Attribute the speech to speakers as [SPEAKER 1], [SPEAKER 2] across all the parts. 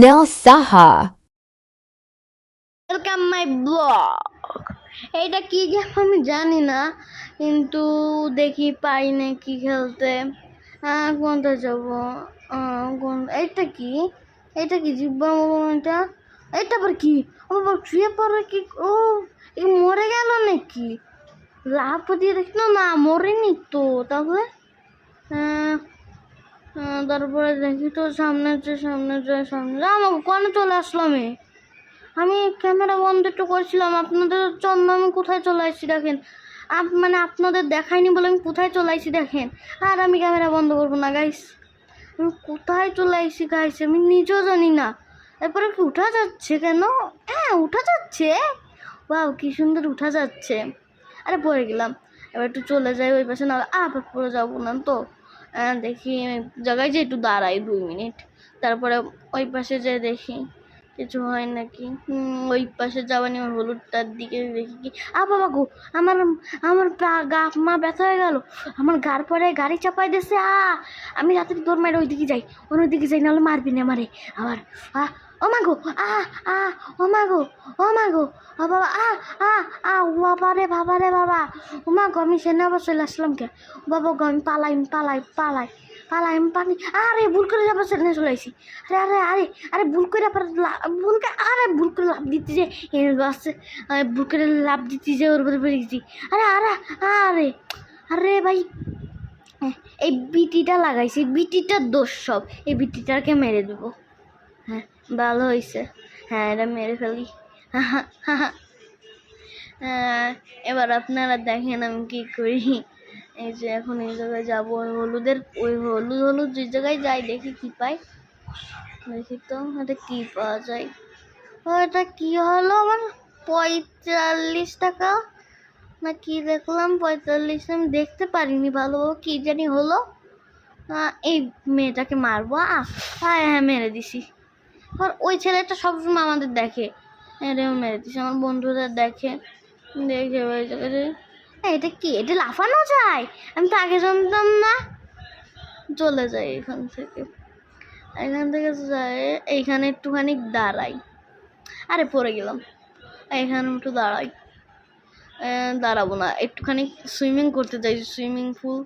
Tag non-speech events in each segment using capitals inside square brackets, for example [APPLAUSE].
[SPEAKER 1] Nel Saha.
[SPEAKER 2] Welcome my blog এইটা কি game আমি জানি না কিন্তু দেখি পাই নাকি খেলতে। আহ, কোনটা যাব? কোন এইটা কি? এটা কি জিব্বা এটা? এটা আবার কি? বাবা শুয়ে পড়ে কি? ও এই মরে গেল নাকি? লাভ দিয়ে দেখল না মরেনি তো তাহলে? তারপরে দেখি তো সামনে যে সামনে যে, সামনে। আমাকে কোনে চলে আসলো আমি? ক্যামেরা বন্ধ একটু করছিলাম। আপনাদের জন্য আমি কোথায় চলে আসছি দেখেন? আপ মানে আপনাদের দেখায়নি বলে আমি কোথায় চলে আসছি দেখেন? আর আমি ক্যামেরা বন্ধ করব না গাইস আমি কোথায় চলে আসছি গাইস আমি নিজেও জানি না। এরপরে কি, উঠা যাচ্ছে কেন? হ্যাঁ উঠা যাচ্ছে। বাহ কি সুন্দর উঠা যাচ্ছে। আরে, পড়ে গেলাম। এবার একটু চলে যাই ওই পাশে না আবার পড়ে যাব না তো। দেখি জায়গায় যে একটু দাঁড়াই দুই মিনিট। তারপরে ওই পাশে যে দেখি কিছু হয় নাকি। ওই পাশে যাওয়ানি ওই হলুদটার দিকে দেখি কি। আ বাবা গো, আমার আমার পা- গা, মা ব্যথা হয়ে গেল। আমার গার পরে গাড়ি চাপাই দিয়েছে, আ। আমি রাতে তোর মারে ওই দিকে যাই অন্য দিকে যাই, নাহলে মারবি না মারে আবার আ ও মা গো আ আ ও মা গো ও মা গো ও বাবা, আ আ আ ও বাবা রে বাবা রে, বাবা। ও মা গো আমি সেনে আবার চলে আসলাম কে? বাবা, গো, আমি পালাই আমি পালাই পালাই পালাই আমি পানি। আরে, ভুল করে যাবার সেনে চলে আসি আরে আরে আরে আরে, ভুল করে আবার ভুল করে আরে, ভুল করে লাভ দিতে যে বাসে ভুল করে লাভ দিতে যে ওর উপরে পড়ে গেছি। আরে আরে আরে আরে ভাই এই বিটিটা লাগাইছি বিটিটার দোষ সব, এই বিটিটাকে মেরে দেবো। ভালো হয়েছে হ্যাঁ এটা মেরে ফেলি। [LAUGHS] এবার আপনারা দেখেন আমি কি করি। এই যে এখন এই জায়গায় যাব, ওই হলুদের, ওই হলুদ হলুদ যে জায়গায় যাই, দেখি কি পাই। দেখি তো, এটা কি পাওয়া যায়। ও, এটা কি হলো? আমার পঁয়তাল্লিশ টাকা। না কি দেখলাম? পঁয়তাল্লিশ, আমি দেখতে পারিনি ভালো। কি জানি হলো? এই মেয়েটাকে মারবো, আহ। হ্যাঁ হ্যাঁ মেরে দিছি। আর ওই ছেলেটা সবসময় আমাদের দেখে। এটাও মেরে দিছি আমার বন্ধুদের দেখে। দেখে এটা কি? এটা লাফানো যায়? আমি তো আগে জানতাম না। চলে যাই এখান থেকে। এখান থেকে যাই এইখানে একটুখানি দাঁড়াই। আরে, পড়ে গেলাম। এখানে একটু দাঁড়াই। দাঁড়াবো না। একটুখানি সুইমিং করতে চাই সুইমিং পুল।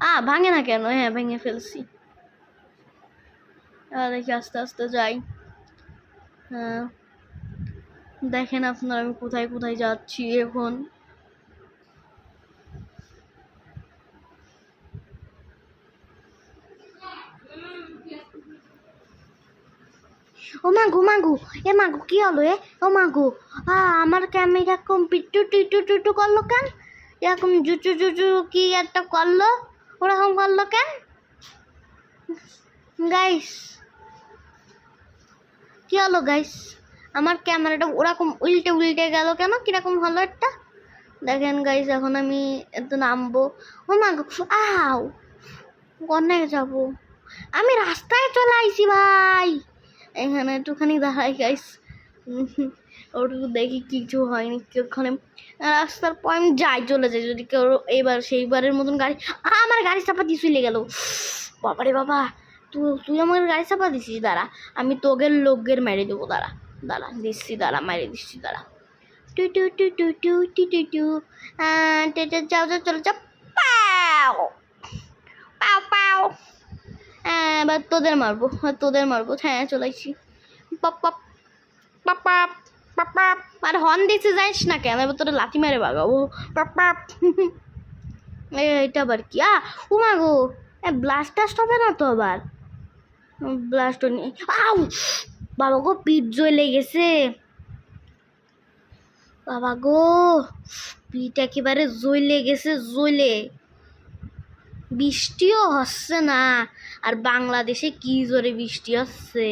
[SPEAKER 2] আ, ভাঙে না কেন? হ্যাঁ ভেঙে ফেলছি। দেখি আস্তে আস্তে যাই? হ্যাঁ। দেখেন আপনারা, আমি কোথায় কোথায় যাচ্ছি এখন? ও মাগো মাগো, এ মাগো, কি হলো, এ? ও মাগো, আ, আমার ক্যামেরা কম পিট্টু টুটু টুটু করল কেন? এরকম জুচু জুচু কি একটা করল? ওরকম করল কেন? গাইস কি হলো গাইস আমার ক্যামেরাটা ওরকম উল্টে উল্টে গেল কেন? কীরকম হলো একটা? দেখেন গাইস এখন আমি এত নামবো। ও মাগো আও অনেক যাব? আমি রাস্তায় চলে আইছি ভাই। এখানে একটুখানি দাঁড়াই গাইস [LAUGHS] ওটুকু দেখি কিছু হয়নি ওখানে রাস্তার পর আমি যাই, চলে যাই। যদি কেউ এইবার সেইবারের মতন গাড়ি আমার গাড়ি চাপা দিয়ে চলে গেল। বাবারে বাবা! তুই তুই আমার গাড়ি চাপা দিছিস? দাঁড়া, আমি তোগের লোকের মেরে দেবো, দাঁড়া দাঁড়া, দিচ্ছি, দাঁড়া মেরে দিচ্ছি, দাঁড়া। টু টু টু টু টু টু টু টু যাও যাও, চলো, যাও। পাও পাও পাও। হ্যাঁ এবার তোদের মারবো তোদের মারবো। হ্যাঁ চলে আসছি। পপ পপ পপ পপ আর হর্ন দিতে যাইস না কেন? এবার তোরা লাথি মেরে বাগাবো। Pop pop. এটা আবার কি? আ ও মা গো ব্লাস্ট টাস্ট হবে না তো আবার? ব্লাস্ট আউ! বাবা গো পিঠ জ্বলে গেছে বাবা গো, পিঠ একেবারে জ্বলে গেছে, জ্বলে। বৃষ্টিও হচ্ছে না। আর বাংলাদেশে কি জোরে বৃষ্টি হচ্ছে?